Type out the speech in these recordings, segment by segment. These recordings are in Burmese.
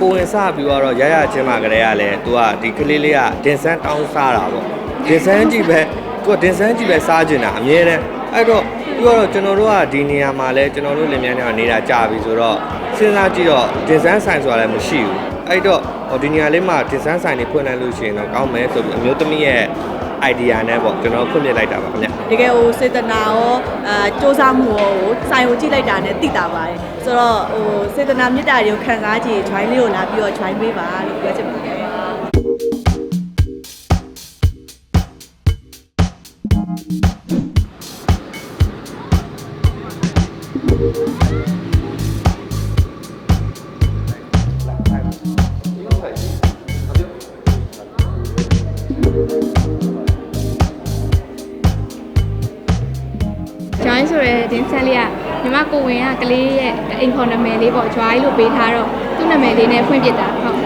ကိုဝင်စပြီးတော့ရရချင်းမှာကလေးကလည်းသူကဒီကလေးလေးကဒင်ဆန်းတောင်းစားတာပေါ့ဒင်ဆန်းကြည့်ပဲသူကဒင်ဆန်းကြည့်ပဲစားကျင်တာအမြဲတမ်းအဲ့တော့ပြီးတော့ကျွန်တော်တို့ကဒီနေရာမှာလဲကျွန်တော်တို့လင်မြန်းတွေကနေတာကြာပြီဆိုတော့စဉ်းစားကြည့်တော့ဒင်ဆန်းဆိုင်ဆိုတာလည်းမရှိဘူးအဲ့တော့ဟိုဒီနေရာလေးမှာဒင်ဆန်းဆိုင်တွေဖွင့်လိုက်လို့ရှိရင်တော့ကောင်းမယ်ဆိုပြီးအမျိုးသမီးရဲ့ idea နဲ့ပေါ့ကျွန်တော်ဖွင့်ပြလိုက်တာပါခင်ဗျတကယ်ဟိုစေတနာရောအာစ조사မှုရောဟိုစိုင်ကိုကြည့်လိုက်တာနဲ့သိတာပါတယ်ဆိုတော့ဟိုစေတနာမေတ္တာတွေကိုခံစားကြည့် join လေးကိုလာပြီးတော့ join ပေးပါလို့ပြောချင်ပါတယ် join ဆိုတဲ့တင်ဆက်လေးကညီမကိုဝင်ကကလေးရဲ့အိမ်ခေါ်နာမည်လေးပေါ့ joy လို့ပေးထားတော့သူ့နာမည်လေးနဲ့ဖွင့်ပြတာဟုတ်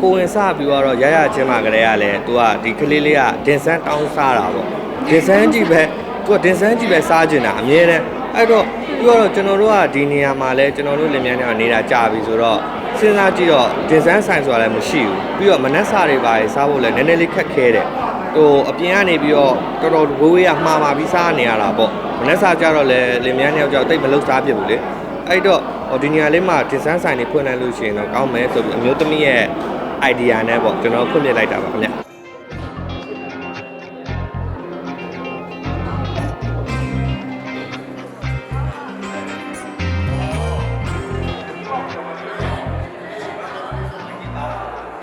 ကိုဝင်စပြီးတော့ရရချင်းမှာကလေးကလည်းသူကဒီကလေးလေးကဒင်ဆန်းတောင်းစားတာပေါ့ဒင်ဆန်းကြည့်ပဲသူကဒင်ဆန်းကြည့်ပဲစားကျင်တာအမြဲတမ်းအဲ့တော့ပြီးတော့ကျွန်တော်တို့ကဒီနေရာမှာလဲကျွန်တော်တို့လင်မြန်းတွေကနေတာကြာပြီဆိုတော့စဉ်းစားကြည့်တော့ဒင်ဆန်းဆိုင်ဆိုတာလည်းမရှိဘူးပြီးတော့မနက်စာတွေပါစားဖို့လည်းနည်းနည်းလေးခက်ခဲတယ် ဟိုအပြင်ကနေပြီးတော့တော်တော်ဝေးဝေးကမှားမှာပြီးစားနေရတာပေါ့မနက်စာကြတော့လေလင်မြန်းတွေကြောက်တိတ်မလုစားပြစ်ဘူးလေအဲ့တော့ဟိုဒီနေရာလေးမှာဒင်ဆန်းဆိုင်တွေဖွင့်လိုက်လို့ရှိရင်တော့ကောင်းမယ်ဆိုပြီးအမျိုးသမီးရဲ့ idea နဲ့ပေါ့ကျွန်တော်ဖွင့်ပြလိုက်တာပါခင်ဗျ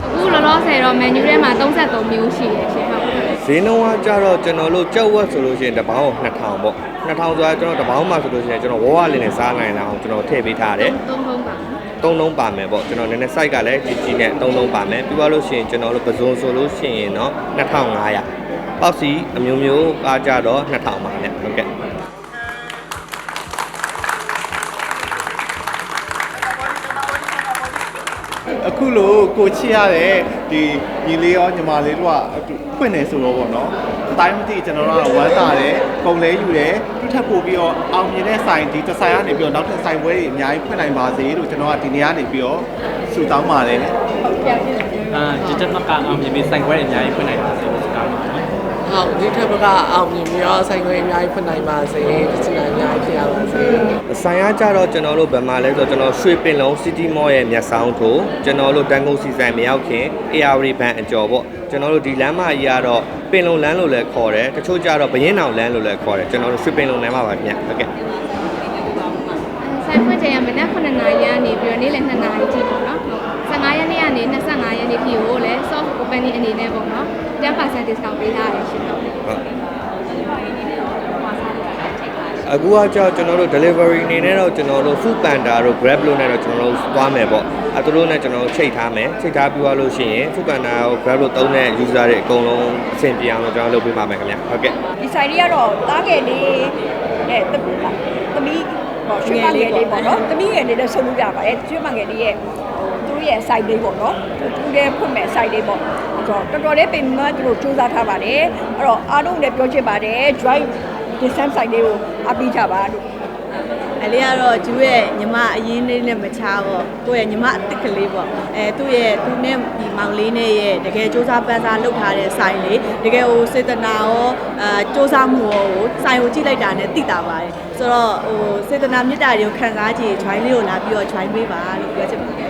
အခုလောလောဆယ်တော့ menu ထဲမှာ33မျိုးရှိရရှင်ဟုတ် ဈေးနှုန်းကကြတော့ကျွန်တော်တို့ကြောက်ဝက်ဆိုလို့ရှိရင်တစ်ပေါင်း2000ပေါ့2000ဆိုတာကျွန်တော်တစ်ပေါင်းမှဆိုလို့ရှိရင်ကျွန်တော်ဝဝလေးနဲ့စားနိုင်တာအောင်ကျွန်တော်ထည့်ပေးထားတယ်သုံးသုံးပါသုံးလုံးပါမယ်ပေါ့ကျွန်တော်နည်းနည်း site ကလည်းကြီးကြီးနဲ့သုံးလုံးပါမယ်ပြီးသွားလို့ရှိရင်ကျွန်တော်တို့ပဇွန်ဆိုလို့ရှိရင်တော့2500ပေါက်စီအမျိုးမျိုးကကြတော့2000ပါနဲ့ဟုတ်ကဲ့ အခုလိုကိုချစ်ရတဲ့ဒီညီလေးရောညီမလေးတို့ကဖွင့်နေဆိုတော့ဗောနော်အတိုင်းမသိကျွန်တော်တို့ကဝမ်းသာတယ်ကုန်လဲယူတယ်သူထပ်ပို့ပြီးတော့အောင်မြင်တဲ့ဆိုင်ဒီတစ်ဆိုင်ကနေပြီးတော့နောက်ထပ်ဆိုင်ပွဲတွေအများကြီးဖွင့်နိုင်ပါစေလို့ကျွန်တော်ကဒီနေ့ကနေပြီးတော့ဆုတောင်းပါတယ်အာจิตမကအောင်မြင်ပြီးစိုက်ခွဲအများကြီးဖွင့်နိုင်ပါစေလို့ကောင်းပါနော်ဟုတ်ဒီထက်ဘကအောင်မြင်ပြီးတော့ဆိုင်ခွေအများကြီးဖွင့်နိုင်ပါစေဒီစီအများကြီးဖြစ်ရပါစေ ဆိုင်ရကြတော့ကျွန်တော်တို့ဗမာလဲဆိုတော့ကျွန်တော်ရွှေပင်လုံး City Mall ရဲ့မျက်စောင်းထိုးကျွန်တော်တို့တန်ကုန်စီဆိုင်မရောက်ခင် AR ဘန်အကျော်ပေါ့ကျွန်တော်တို့ဒီလမ်းမကြီးကတော့ပင်လုံလမ်းလို့လည်းခေါ်တယ်တချို့ကြတော့ဘရင်တောင်လမ်းလို့လည်းခေါ်တယ်ကျွန်တော်တို့ရွှေပင်လုံလမ်းမှာပါခင်ဗျဟုတ်ကဲ့ဆိုင်ဖွင့်ချိန်ကမနက်9နာရီကနေပြီးတော့နေ့လယ်2နာရီထိပေါ့နော်ဟုတ်15ရက်နေ့ကနေ25ရက်နေ့ထိကိုလည်း soft company အနေနဲ့ပေါ့နော်10% discount ပေးထားရရှင်ဟုတ်ဟုတ် အခုကကြောက်ကျွန်တော်တို့ delivery အနေနဲ့တော့ကျွန်တော်တို့ food panda တို့ grab လို့နဲ့တော့ကျွန်တော်တို့သွားမယ်ပေါ့အဲသူတို့နဲ့ကျွန်တော်တို့ချိန်ထားမယ်ချိန်ထားပြီးသွားလို့ရှိရင် food panda ကို grab လို့သုံးတဲ့ user တွေအကုန်လုံးအဆင်ပြေအောင်လို့ကျွန်တော်လုပ်ပေးပါမယ်ခင်ဗျဟုတ်ကဲ့ဒီဆိုင်လေးကတော့တားငယ်လေးနဲ့တသမီးပေါ့ရွှေမငယ်လေးပေါ့နော်သမီးငယ်လေးနဲ့ဆုံးလို့ရပါတယ်ရွှေမငယ်လေးရဲ့ဟိုသူတို့ရဲ့ site လေးပေါ့နော်သူလည်းဖွင့်မဲ့ site လေးပေါ့အဲ့တော့တော်တော်လေးပင်မသူတို့စူးစမ်းထားပါတယ်အဲ့တော့အားလုံးလည်းပြောချင်ပါတယ် drive design site လေးကိုအပိကြပါလို့ အလေးကတော့ကျူရဲ့ညီမအရင်လေးနဲ့မချားပေါ့ကိုယ့်ရဲ့ညီမအစ်စ်ကလေးပေါ့အဲသူ့ရဲ့သူနဲ့ဒီမောင်လေးနဲ့ရဲ့တကယ်စ조사ပန်းစားလုပ်ထားတဲ့ဆိုင်လေးတကယ်ဟိုစေတနာရောအာစ조사မှုရောဟိုဆိုင်ကိုကြည့်လိုက်တာနဲ့သိတာပါတယ်ဆိုတော့ဟိုစေတနာမေတ္တာတွေကိုခံစားကြည့် join လေးကိုလာပြီးတော့ join ပေးပါလို့ပြောချင်ပါတယ်